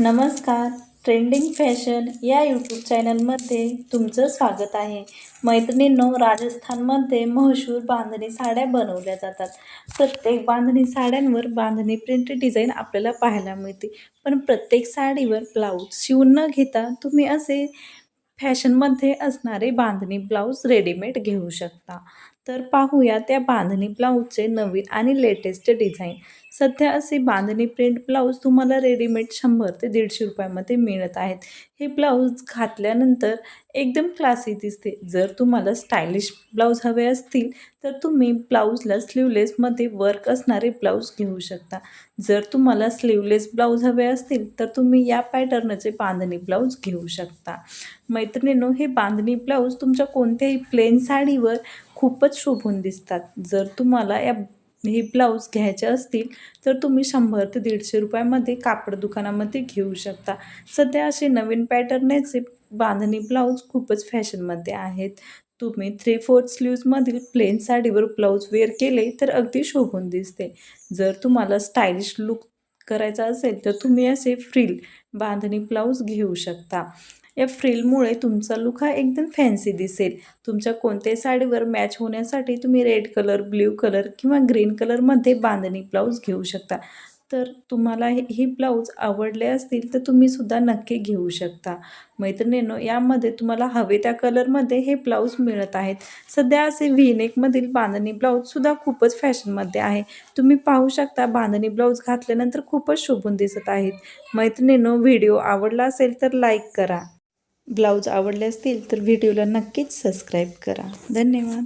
नमस्कार. Trending fashion या YouTube चॅनलमध्ये तुमचं स्वागत आहे. मैत्रिणींनो राजस्थानमध्ये मशहूर बांधणी साड्या बनवल्या जातात. प्रत्येक बांधणी साड्यांवर बांधणी प्रिंट डिझाईन आपल्याला पाहायला मिळते. पण प्रत्येक साडीवर ब्लाऊज शिवून न घेता तुम्ही असे फॅशनमध्ये असणारे बांधणी ब्लाऊज रेडीमेड घेऊ शकता. तर पाहूया त्या बांधणी ब्लाऊजचे नवीन आणि लेटेस्ट डिझाईन. सध्या असे बांधणी प्रिंट ब्लाऊज तुम्हाला रेडीमेड शंभर ते दीडशे रुपयामध्ये मिळत आहेत. हे ब्लाऊज घातल्यानंतर एकदम क्लासी दिसते. जर तुम्हाला स्टायलिश ब्लाऊज हवे असतील तर तुम्ही ब्लाऊजला स्लीवलेसमध्ये वर्क असणारे ब्लाऊज घेऊ शकता. जर तुम्हाला स्लीवलेस ब्लाऊज हवे असतील तर तुम्ही या पॅटर्नचे बांधणी ब्लाऊज घेऊ शकता. मैत्रिणींनो हे बांधणी ब्लाऊज तुमच्या कोणत्याही प्लेन साडीवर खूपच शोभून दिसतात. जर तुम्हाला या हे ब्लाऊज घ्यायचे असतील तर तुम्ही शंभर ते दीडशे रुपयामध्ये कापड दुकानामध्ये घेऊ शकता. सध्या असे नवीन पॅटर्नचे बांधणी ब्लाऊज खूपच फॅशनमध्ये आहेत. तुम्ही थ्री फोर्थ स्लीव्जमधील प्लेन साडीवर ब्लाऊज वेअर केले तर अगदी शोभून दिसते. जर तुम्हाला स्टायलिश लुक करायचा असेल तर तुम्ही असे फ्रिल बांधणी ब्लाऊज घेऊ शकता. या फ्रिलमुळे तुमचा लुक हा एकदम फॅन्सी दिसेल. तुमच्या कोणत्याही साडीवर मॅच होण्यासाठी तुम्ही रेड कलर ब्ल्यू कलर किंवा ग्रीन कलरमध्ये बांधणी ब्लाऊज घेऊ शकता. तर तुम्हाला हे हे ब्लाऊज आवडले असतील तर तुम्हीसुद्धा नक्की घेऊ शकता. मैत्रिणींनो यामध्ये तुम्हाला हवे त्या कलरमध्ये हे ब्लाऊज मिळत आहेत. सध्या असे व्हीनेकमधील बांधणी ब्लाऊजसुद्धा खूपच फॅशनमध्ये आहे. तुम्ही पाहू शकता बांधणी ब्लाऊज घातल्यानंतर खूपच शोभून दिसत आहेत. मैत्रिणींनो व्हिडिओ आवडला असेल तर लाईक करा. ब्लाऊज आवडले असतील तर व्हिडिओला नक्कीच सबस्क्राईब करा. धन्यवाद.